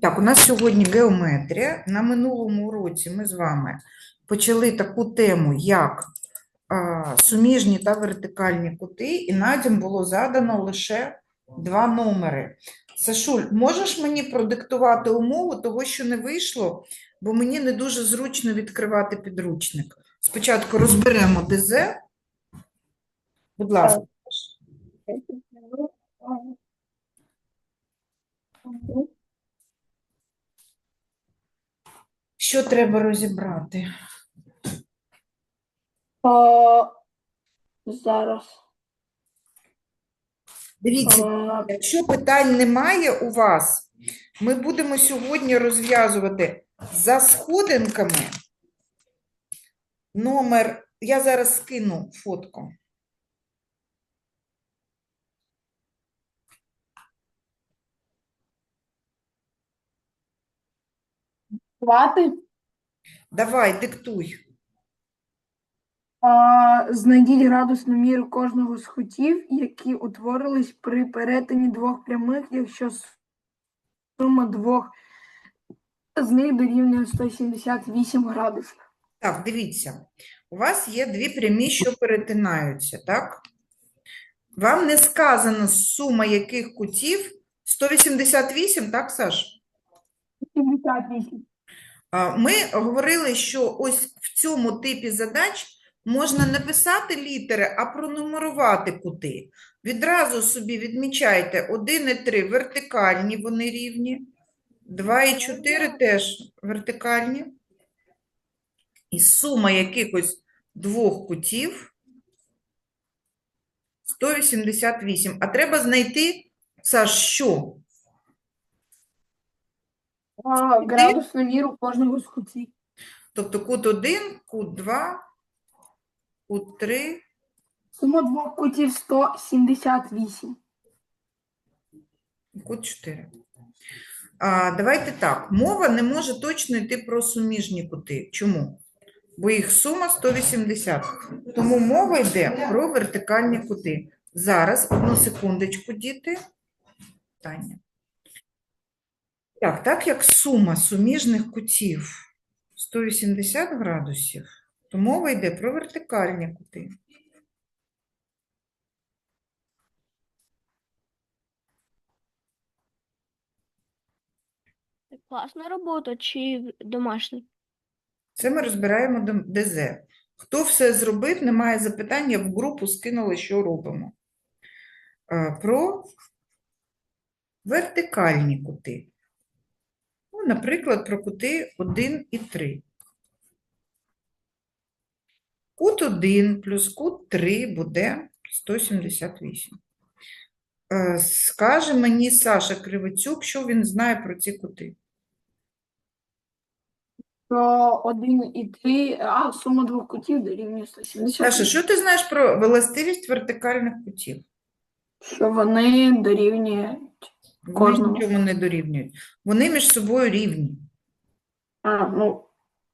Так, у нас сьогодні геометрія. На минулому уроці ми з вами почали таку тему, як суміжні та вертикальні кути, і надім було задано лише два номери. Сашуль, можеш мені продиктувати умову того, що не вийшло, бо мені не дуже зручно відкривати підручник. Спочатку розберемо ДЗ. Будь ласка. Що треба розібрати? А, зараз. Дивіться, Якщо питань немає у вас, ми будемо сьогодні розв'язувати за сходинками номер. Я зараз скину фотку. Хватить. Давай, диктуй. А, знайдіть градусну міру кожного з кутів, які утворились при перетині двох прямих, якщо сума двох з них дорівнює 178 градусів. Так, дивіться. У вас є дві прямі, що перетинаються, так? Вам не сказано сума яких кутів 188, так, Саш? 78. Ми говорили, що ось в цьому типі задач можна не писати літери, а пронумерувати кути. Відразу собі відмічайте 1 і 3 вертикальні, вони рівні, 2 і 4 теж вертикальні. І сума якихось двох кутів 188. А треба знайти, Саш, що? А, градусну міру кожного з кутів. Тобто кут 1, кут 2, кут 3. Сума двох кутів 178. Код 4. А, давайте так. Мова не може точно йти про суміжні кути. Чому? Бо їх сума 180. Тому мова йде про вертикальні кути. Зараз, одну секундочку, діти. Таня. Так, так як сума суміжних кутів 180 градусів, то мова йде про вертикальні кути. Класна робота чи домашня? Це ми розбираємо ДЗ. Хто все зробив, немає запитання, в групу скинули, що робимо. Е, Про вертикальні кути. Наприклад, про кути 1 і 3. Кут 1 плюс кут 3 буде 178. Е, Скаже мені Саша Кривицюк, що він знає про ці кути. Про 1 і 3, а сума двох кутів дорівнює 178. Саша, що ти знаєш про властивість вертикальних кутів? Що вони дорівнюють. Вони Кожному. нічому не дорівнюють. Вони між собою рівні. А, ну,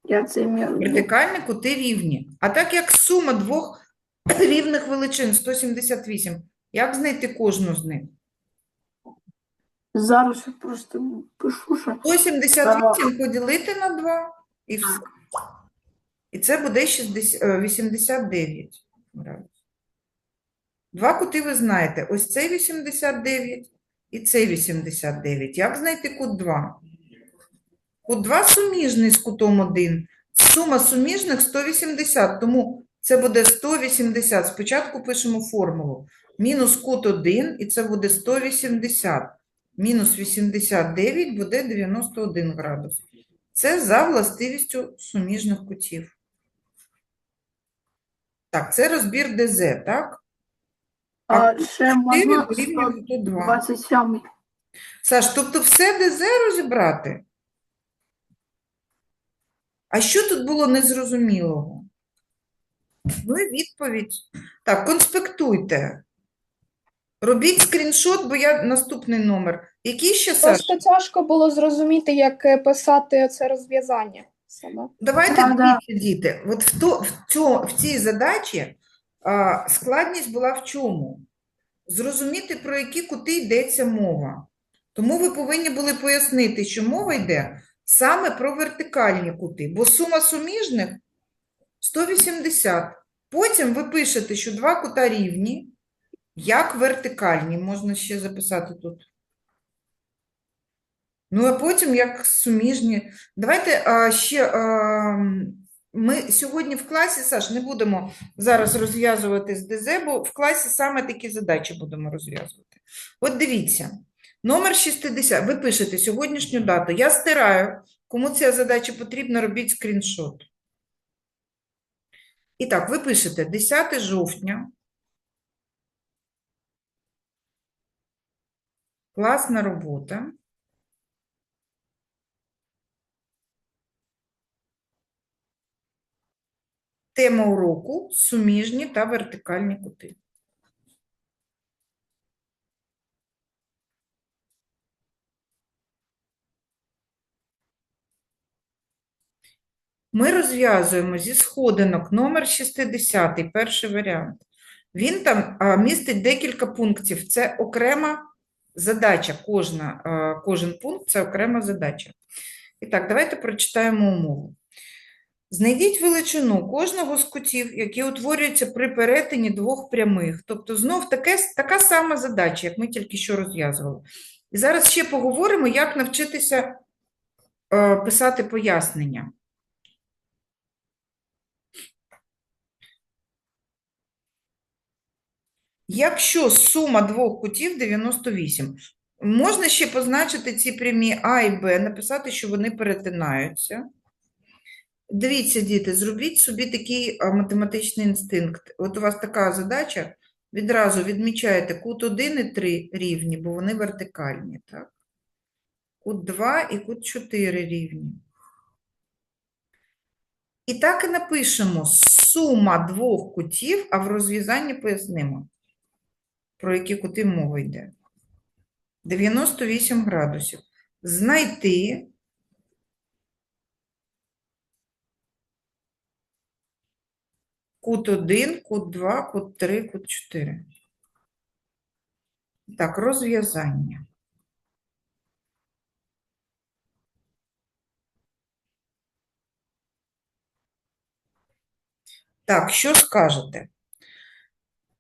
я це маю. Вертикальні кути рівні. А так як сума двох рівних величин 178, як знайти кожну з них? Зараз я просто пишу, що 178 поділити на 2 і все. І це буде 60, е, 89. Два кути ви знаєте. Ось цей 89 і цей 89. Як знайти кут 2? Кут 2 суміжний з кутом 1. Сума суміжних 180, тому це буде 180. Спочатку пишемо формулу. Мінус кут 1, і це буде 180. Мінус 89 буде 91 градус. Це за властивістю суміжних кутів. Так, це розбір ДЗ, так? А, ще можна дорівнює куту 2. 127. Саш, тобто все ДЗ розібрати? А що тут було незрозумілого? Ну і відповідь. Так, конспектуйте. Робіть скріншот, бо я наступний номер. Який ще, Саш? Просто тяжко було зрозуміти, як е, писати це розв'язання саме. Давайте Да, да. дивіться, діти. От в, то, в, цьо, в цій задачі складність була в чому? Зрозуміти, про які кути йдеться мова. Тому ви повинні були пояснити, що мова йде саме про вертикальні кути, бо сума суміжних 180. Потім ви пишете, що два кута рівні, як вертикальні. Можна ще записати тут. Ну, а потім як суміжні. Давайте а, ще. А, ми сьогодні в класі, Саш, не будемо зараз розв'язувати з ДЗ, бо в класі саме такі задачі будемо розв'язувати. От дивіться, номер 60. Ви пишете сьогоднішню дату. Я стираю. Кому ця задача потрібна, робіть скріншот. І так, ви пишете 10 жовтня. Класна робота. Тема уроку суміжні та вертикальні кути. Ми розв'язуємо зі сходинок номер 60, перший варіант. Він там містить декілька пунктів. Це окрема задача. Кожна, кожен пункт це окрема задача. І так, давайте прочитаємо умову. Знайдіть величину кожного з кутів, які утворюються при перетині двох прямих. Тобто, знов таке, така сама задача, як ми тільки що розв'язували. І зараз ще поговоримо, як навчитися е, писати пояснення. Якщо сума двох кутів 98, можна ще позначити ці прямі А і Б, написати, що вони перетинаються. Дивіться, діти, зробіть собі такий математичний інстинкт. От у вас така задача, відразу відмічаєте кут 1 і 3 рівні, бо вони вертикальні, так? Кут 2 і кут 4 рівні. І так і напишемо сума двох кутів, а в розв'язанні пояснимо, про які кути мова йде. 98 градусів. Знайти кут 1, кут 2, кут 3, кут 4. Так, розв'язання. Так, що скажете?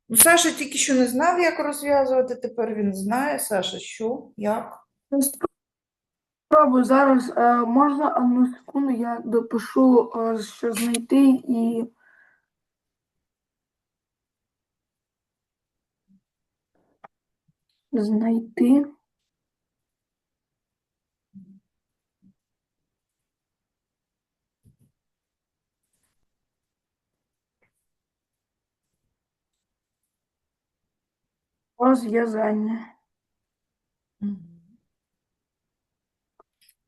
Ну, Саша тільки що не знав, як розв'язувати, тепер він знає. Саша, що, як? Спробую зараз. Е, можна одну секунду, я допишу, е, що знайти і. Знайти. Розв'язання.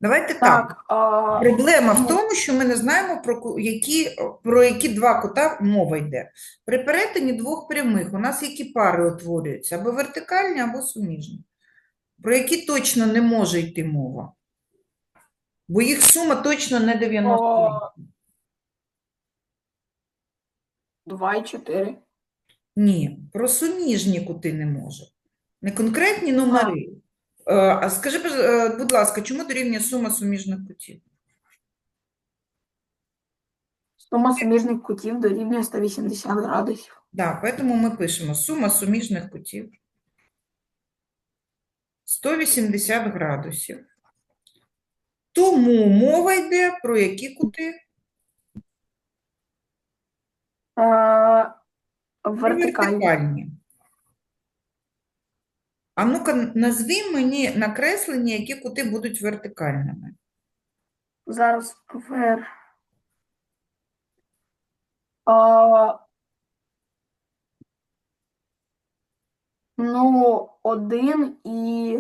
Давайте так. Так, Проблема в ну, тому, що ми не знаємо, про які, про які два кута мова йде. При перетині двох прямих у нас які пари утворюються? Або вертикальні, або суміжні. Про які точно не може йти мова. Бо їх сума точно не 90. О. 2 і 4. Ні, про суміжні кути не може. Не конкретні номери. Е, А скажи, е, будь ласка, чому дорівнює сума суміжних кутів? Сума суміжних кутів дорівнює 180 градусів. Да, поэтому ми пишемо сума суміжних кутів 180 градусів. Тому мова йде про які кути? Вертикальні. вертикальні. А ну-ка, назви мені накреслення, які кути будуть вертикальними. Зараз вер. А, ну, один і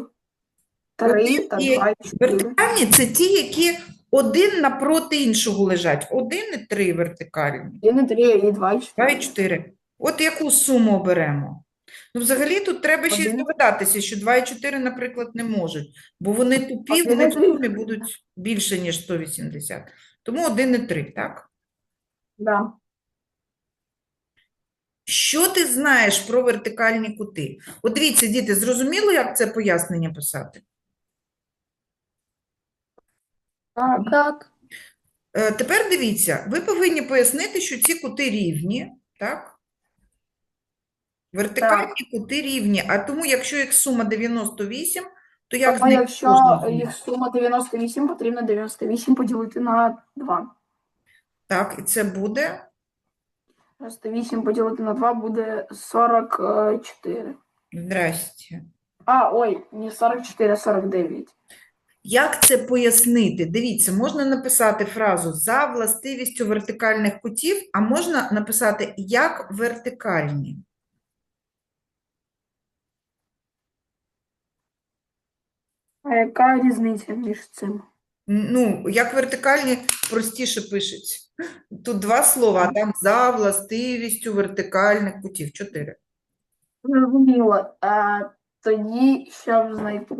три Один та і- два і чотири. Вертикальні це ті, які один напроти іншого лежать. Один і три вертикальні. Один і три і два і 2 чотири. і 4. От яку суму оберемо? Ну, взагалі тут треба ще й Один. здогадатися, що 2 і 4, наприклад, не можуть, бо вони тупі, Один вони в сумі будуть більше, ніж 180. Тому 1 і 3, так? Да. Що ти знаєш про вертикальні кути? От дивіться, діти, зрозуміло, як це пояснення писати? Так. Так. Е, Тепер дивіться, ви повинні пояснити, що ці кути рівні, так? Вертикальні кути рівні, а тому, якщо їх сума 98, то як Тому знайти якщо кожну їх сума 98, потрібно 98 поділити на 2. Так, і це буде 98 поділити на 2 буде 44. Здрасте. А, ой, не 44, а 49. Як це пояснити? Дивіться, можна написати фразу за властивістю вертикальних кутів, а можна написати як вертикальні. А яка різниця між цим? Ну, як вертикальні простіше пишеться. Тут два слова, а там за властивістю вертикальних кутів. Чотири. Зрозуміло. А, тоді, щоб знайти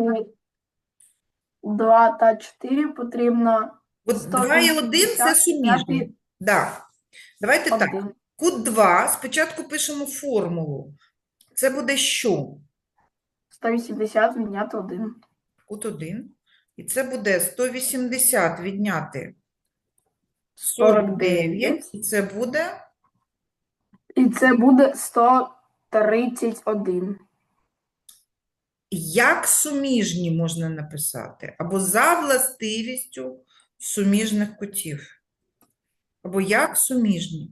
2 та 4, потрібно От 2 і 1 – це 180 суміжні. Да. Давайте так. 1. Кут 2, спочатку пишемо формулу. Це буде що? 180 відняти 1. Кут 1. І це буде 180 відняти 49. 49. І це буде І це буде 131. як суміжні можна написати. Або за властивістю суміжних кутів. Або як суміжні.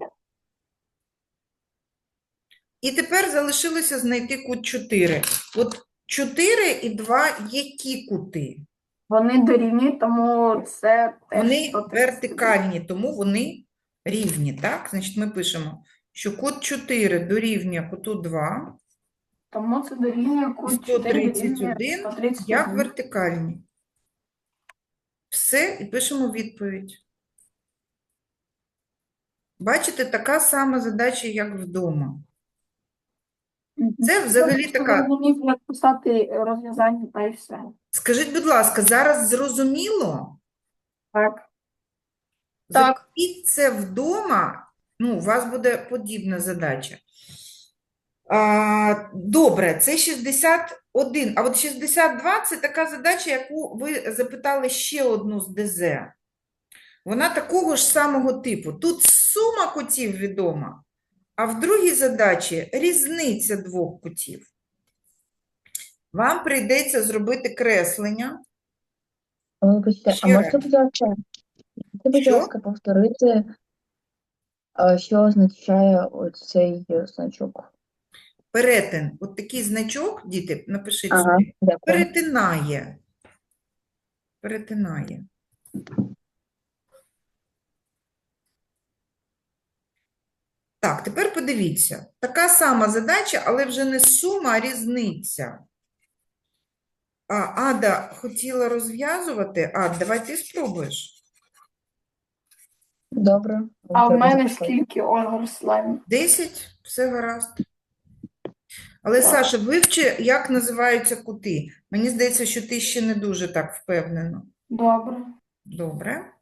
І тепер залишилося знайти кут 4. От 4 і 2 які кути? Вони дорівнюють, тому це теж Вони 131. вертикальні, тому вони рівні, так? Значить, ми пишемо, що кут 4 дорівнює куту 2, Тому це дорівнює кут 4 дорівнює 131 як 131. вертикальні. Все, і пишемо відповідь. Бачите, така сама задача, як вдома. Це взагалі така. як писати розв'язання та й все. Скажіть, будь ласка, зараз зрозуміло? Так. Так. Це вдома, ну, у вас буде подібна задача. А, добре, це 61. А от 62 – це така задача, яку ви запитали ще одну з ДЗ. Вона такого ж самого типу. Тут сума кутів відома, а в другій задачі різниця двох кутів. Вам прийдеться зробити креслення. Вибачте, а можете, будь ласка, можете, будь ласка, повторити, що означає оцей е, значок? Перетин. От такий значок, діти, напишіть Ага, собі. Перетинає. Перетинає. Так, тепер подивіться. Така сама задача, але вже не сума, а різниця. А, Ада хотіла розв'язувати. Ад, давай ти спробуєш. Добре. А в мене скільки Ольга Руслан? 10, все гаразд. Але, Так. Саша, вивчи, як називаються кути. Мені здається, що ти ще не дуже так впевнено. Добре. Добре.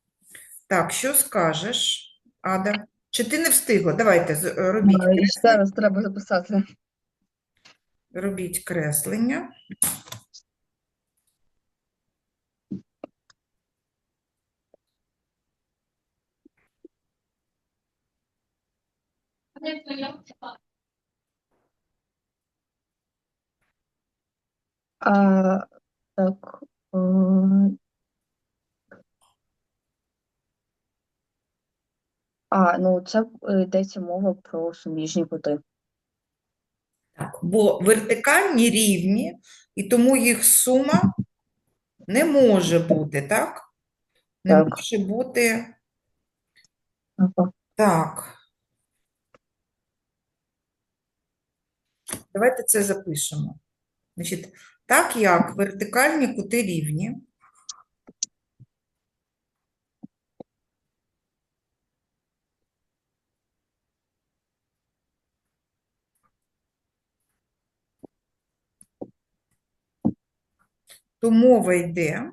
Так, що скажеш, Ада? Чи ти не встигла? Давайте, з- е, робіть, крес- Зараз треба записати. робіть креслення. А, так. А, ну це е, йдеться мова про суміжні кути. Так, бо вертикальні рівні, і тому їх сума не може бути, так? Не Так. може бути Ага. так. Давайте це запишемо. Значить, так як вертикальні кути рівні, то мова йде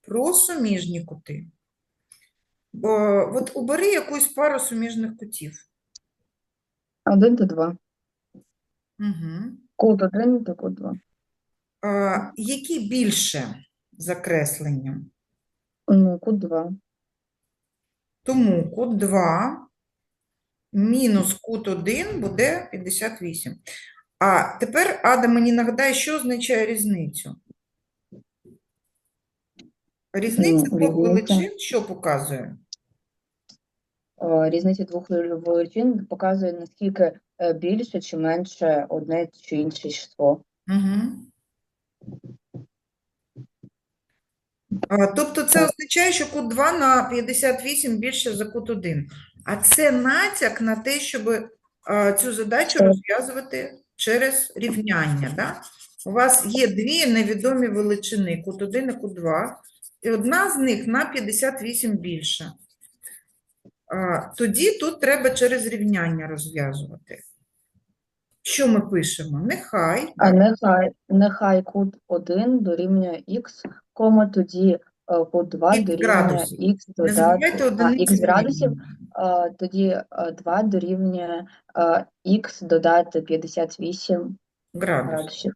про суміжні кути. Бо, от убери якусь пару суміжних кутів. Один та два. Угу. Кут один та кут два. А, які більше закресленням? Ну, кут 2. Тому кут 2 мінус кут 1 буде 58. А тепер, Ада, мені нагадає, що означає різницю? Різниця Ну, двох величин що показує? Е, Різниця двох вел- величин показує, наскільки е, більше чи менше одне чи інше число. Угу. А, тобто це означає, що кут 2 на 58 більше за кут 1. А це натяк на те, щоб а, цю задачу розв'язувати через рівняння. Да? У вас є дві невідомі величини, кут 1 і кут 2, і одна з них на 58 більша. Тоді тут треба через рівняння розв'язувати. Що ми пишемо? Нехай. А нехай, нехай кут 1 дорівнює х, кома тоді е, кут 2 Х дорівнює градусів. х Не забувайте додати одиниці х градусів, е, тоді е, 2 дорівнює х додати 58 Градус. градусів.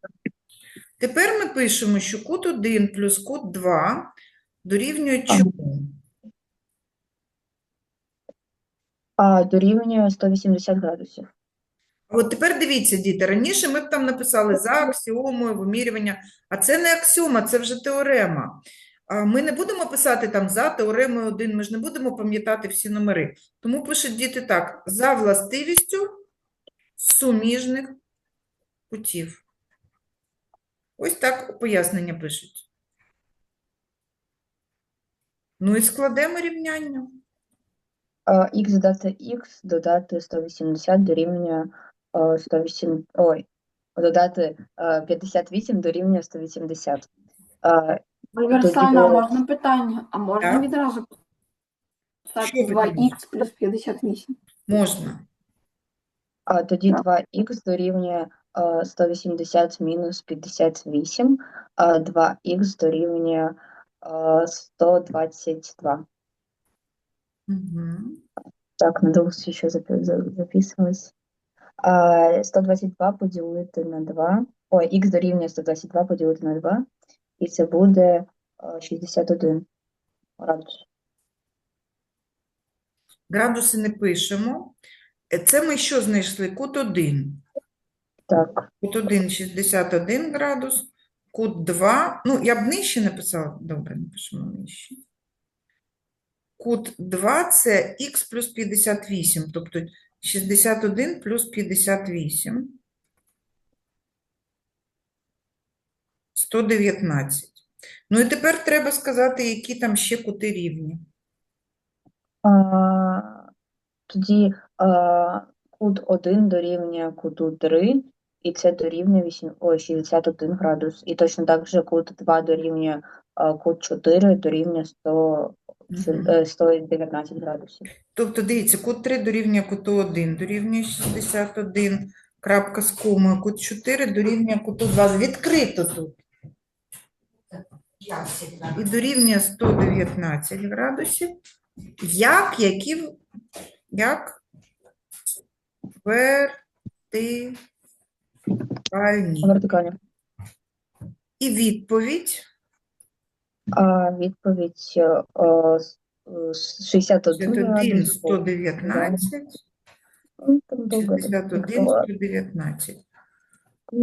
Тепер ми пишемо, що кут 1 плюс кут 2 дорівнює Ага. чому? А дорівнює 180 градусів. От тепер дивіться, діти, раніше ми б там написали за аксіомою, вимірювання, а це не аксіома, це вже теорема. Ми не будемо писати там за теоремою 1, ми ж не будемо пам'ятати всі номери. Тому пишуть діти так, за властивістю суміжних кутів. Ось так пояснення пишуть. Ну і складемо рівняння. х додати х, додати 180 дорівнює е, 108, ой, додати е, 58 дорівнює 180. Е, Універсальна, а було- можна питання? А можна Так. відразу писати Що ви 2х плюс 58? Можна. А тоді Так. 2х дорівнює е, 180 мінус 58, а 2х дорівнює е, 122. Угу. Так, надовго ще запи- за- записувалось. А, 122 поділити на 2. Ой, х дорівнює 122 поділити на 2. І це буде е, 61 градус. Градуси не пишемо. Е, Це ми що знайшли? Кут 1. Так, Кут 1 – 61 градус. Кут 2, ну, я б нижче написала. Добре, напишемо нижче. Кут 2 – це х плюс 58, тобто 61 плюс 58. 119. Ну і тепер треба сказати, які там ще кути рівні. а, тоді а, кут 1 дорівнює куту 3, і це дорівнює 8, ой, 61 градус. І точно так же кут 2 дорівнює а, кут 4 дорівнює 100, Мгм. е, 119 градусів. Тобто, дивіться, кут 3 дорівнює куту 1, дорівнює 61, крапка з комою, кут 4 дорівнює куту 2. Відкрито тут. І дорівнює 119 градусів. Як, які, як вертикальні. Вертикально. І відповідь А відповідь с- 61 61, градус. 119, Ну, там довго 61, 119.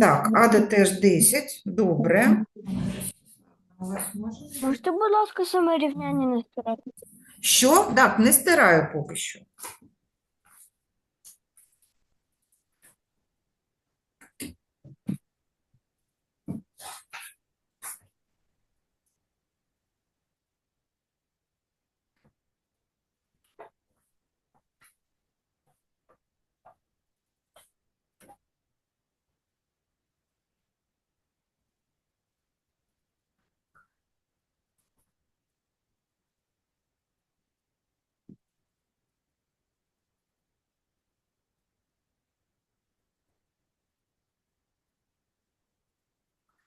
Так, Ада теж 10. Добре. Можете, будь ласка, саме рівняння не стирати? Що? Так, не стираю поки що.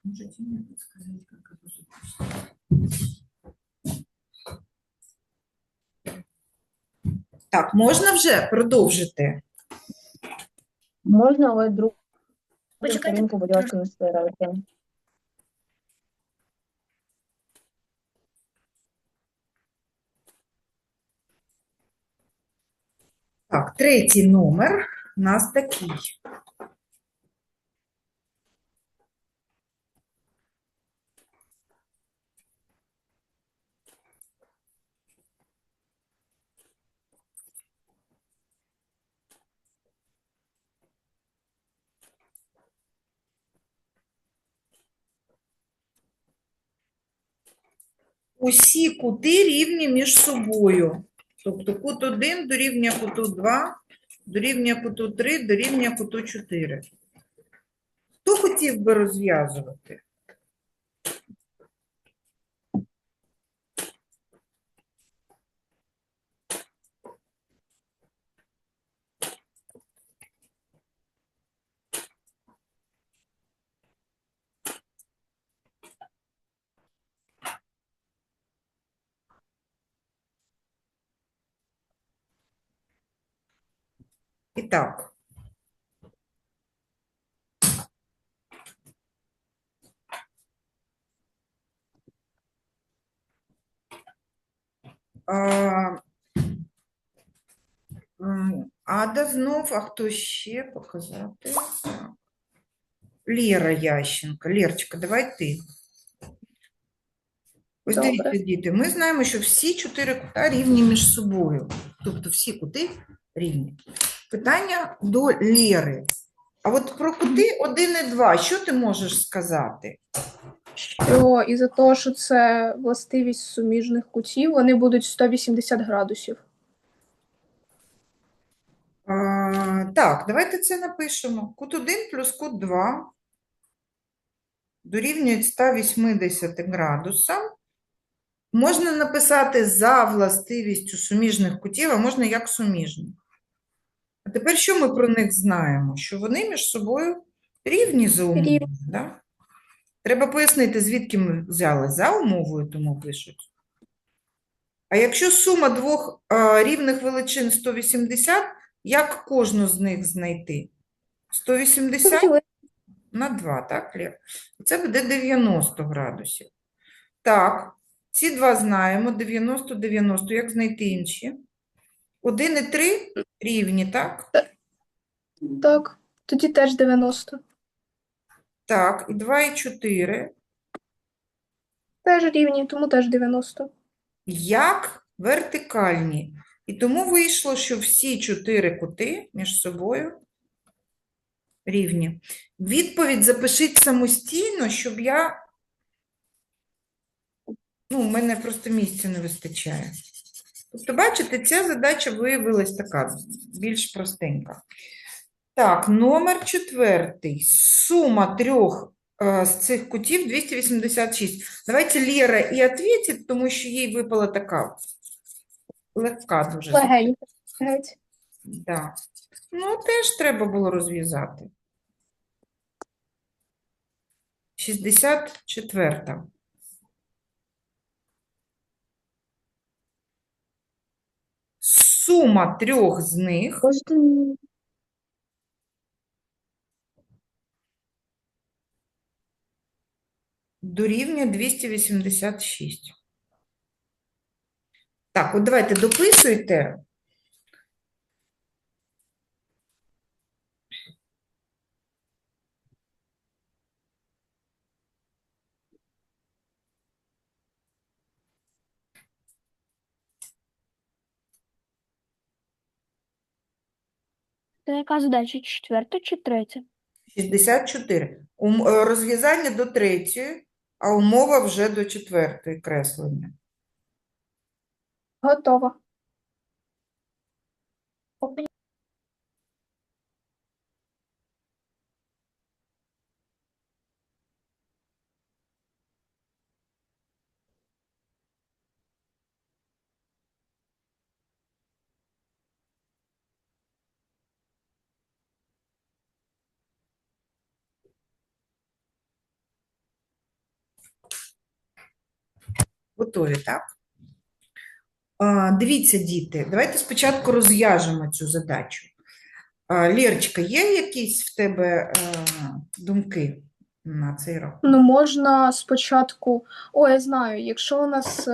Можете мне подсказать, как его запустить? Так, можна вже продовжити? Можна, але другу Почекайте. будь ласка, не стирайте. Так, третій номер у нас такий. Усі кути рівні між собою. Тобто кут 1 дорівнює куту 2, дорівнює куту 3, дорівнює куту 4. Хто хотів би розв'язувати? так. А, м, Ада знов, а хто ще показати? Так. Лєра Ященко. Лєрочка, давай ти. Ось Добре. дивіться, діти, ми знаємо, що всі чотири кута рівні між собою. Тобто всі кути рівні. Питання до Лєри. А от про кути 1 і 2, що ти можеш сказати? Що із-за того, що це властивість суміжних кутів, вони будуть 180 градусів. А, так, давайте це напишемо. Кут 1 плюс кут 2 дорівнюють 180 градусам. Можна написати за властивістю суміжних кутів, а можна як суміжні. А тепер що ми про них знаємо? Що вони між собою рівні за умовою. Рівні. Да? Треба пояснити, звідки ми взяли за умовою, тому пишуть. А якщо сума двох а, рівних величин 180, як кожну з них знайти? 180 на 2, так, Лєр? Це буде 90 градусів. Так, ці два знаємо, 90, 90. Як знайти інші? 1 і 3 рівні, так? Так, тоді теж 90. Так, і 2 і 4. Теж рівні, тому теж 90. Як вертикальні. І тому вийшло, що всі чотири кути між собою рівні. Відповідь запишіть самостійно, щоб я. Ну, у мене просто місця не вистачає. Тобто, бачите, ця задача виявилась така більш простенька. Так, номер четвертий. Сума трьох е, з цих кутів 286. Давайте Лера і відповідь, тому що їй випала така легка дуже. задача. Легенько. Да. Ну, теж треба було розв'язати. 64. Сума трьох з них дорівнює 286. Так, от давайте дописуйте. Це яка задача? Четверта чи третя? 64. Ум- е, Розв'язання до третьої, а умова вже до четвертої креслення. Готово. Готові, так? Дивіться, діти, давайте спочатку розв'яжемо цю задачу. А, є якісь в тебе е, думки на цей рок? Ну, можна спочатку. О, я знаю, якщо у нас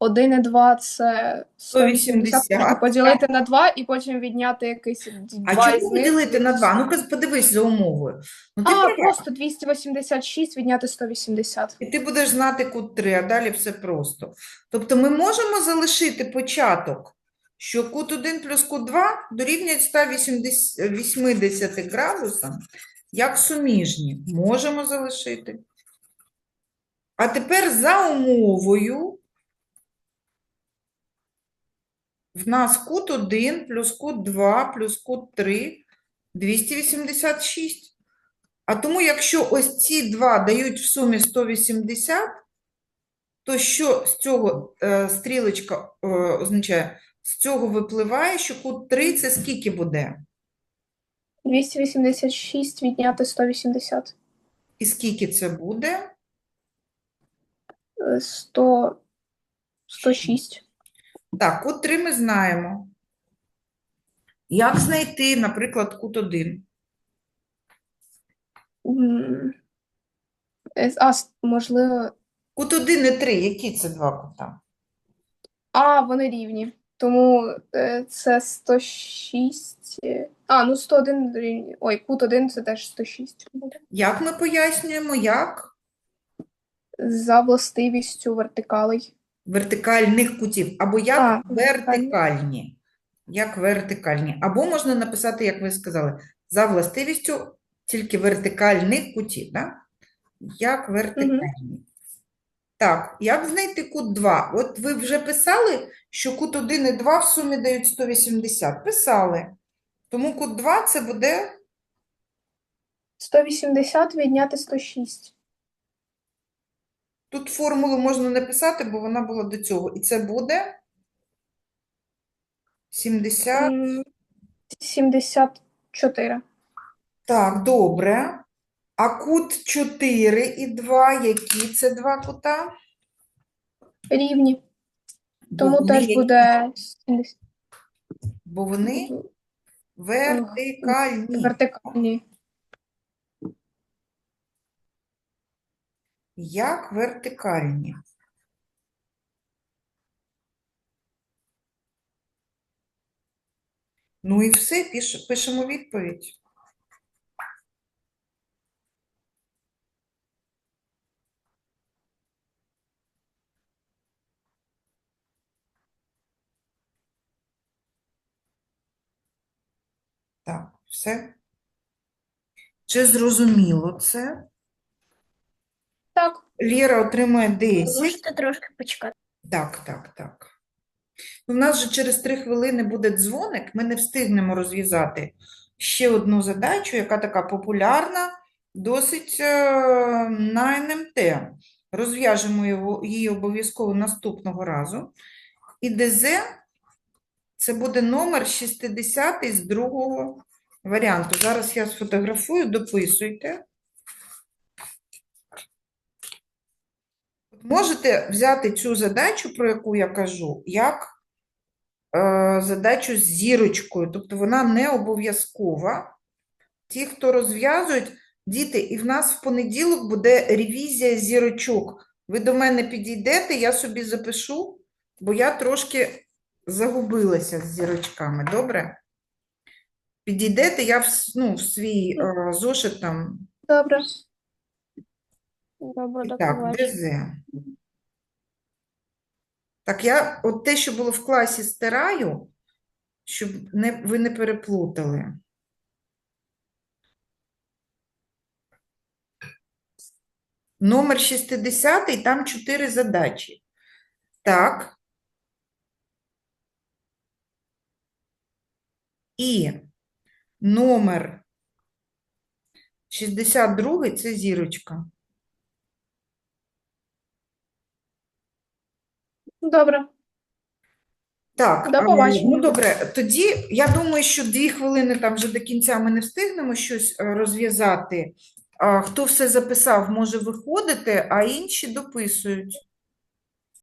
е, 1 і 2 це 180, 180, поділити на 2 і потім відняти якийсь А 2 із чому поділити на 2? Ну-ка подивись за умовою. Ну, ти А, права. просто 286 відняти 180. І ти будеш знати кут 3, а далі все просто. Тобто ми можемо залишити початок, що кут 1 плюс кут 2 дорівнюють 180 градусам, як суміжні. Можемо залишити. А тепер за умовою в нас кут 1 плюс кут 2 плюс кут 3 286. А тому, якщо ось ці два дають в сумі 180, то що з цього е, стрілочка е, означає? З цього випливає, що кут 3 це скільки буде? 286 відняти 180. І скільки це буде? Е, 100, 106. Так, кут 3 ми знаємо. Як знайти, наприклад, кут 1? М, е, А, с- можливо. Кут 1 і 3, які це два кута? А, вони рівні. Тому е, це 106. е, А, ну 101 рівні. Ой, кут 1 це теж 106 буде. Як ми пояснюємо, як? За властивістю вертикалей. Вертикальних кутів, або як А, вертикальні. Як вертикальні. Або можна написати, як ви сказали, за властивістю тільки вертикальних кутів, да? Як вертикальні. Так, як знайти кут 2? От ви вже писали, що кут 1 і 2 в сумі дають 180. Писали. Тому кут 2 це буде 180 відняти 106. Тут формулу можна не писати, бо вона була до цього. І це буде 70. 74. Так, добре. А кут 4 і 2, які це два кута? Рівні. Тому вони теж буде 70. Бо вони вертикальні. вертикальні. Як вертикальні? Ну і все, піш- пишемо відповідь. Так, все. Чи зрозуміло це? Так, Лєра отримує 10. Можете трошки почекати. Так, так, так. У нас же через три хвилини буде дзвоник, ми не встигнемо розв'язати ще одну задачу, яка така популярна, досить е, на НМТ. Розв'яжемо її обов'язково наступного разу. І ДЗ це буде номер 60 з другого варіанту. Зараз я сфотографую, дописуйте. Можете взяти цю задачу, про яку я кажу, як е, задачу з зірочкою, тобто вона не обов'язкова. Ті, хто розв'язують, діти, і в нас в понеділок буде ревізія зірочок. Ви до мене підійдете, я собі запишу, бо я трошки загубилася з зірочками, добре? Підійдете, я в, ну, в свій е, зошит там добре. Добре, до Так, побачення. ДЗ. Так, я от те, що було в класі, стираю, щоб не, ви не переплутали. Номер 60, там 4 задачі. Так. І номер 62 це зірочка. Добре. Так, До а, побачення. ну добре, тоді я думаю, що дві хвилини там вже до кінця ми не встигнемо щось е, розв'язати. А, Хто все записав, може виходити, а інші дописують.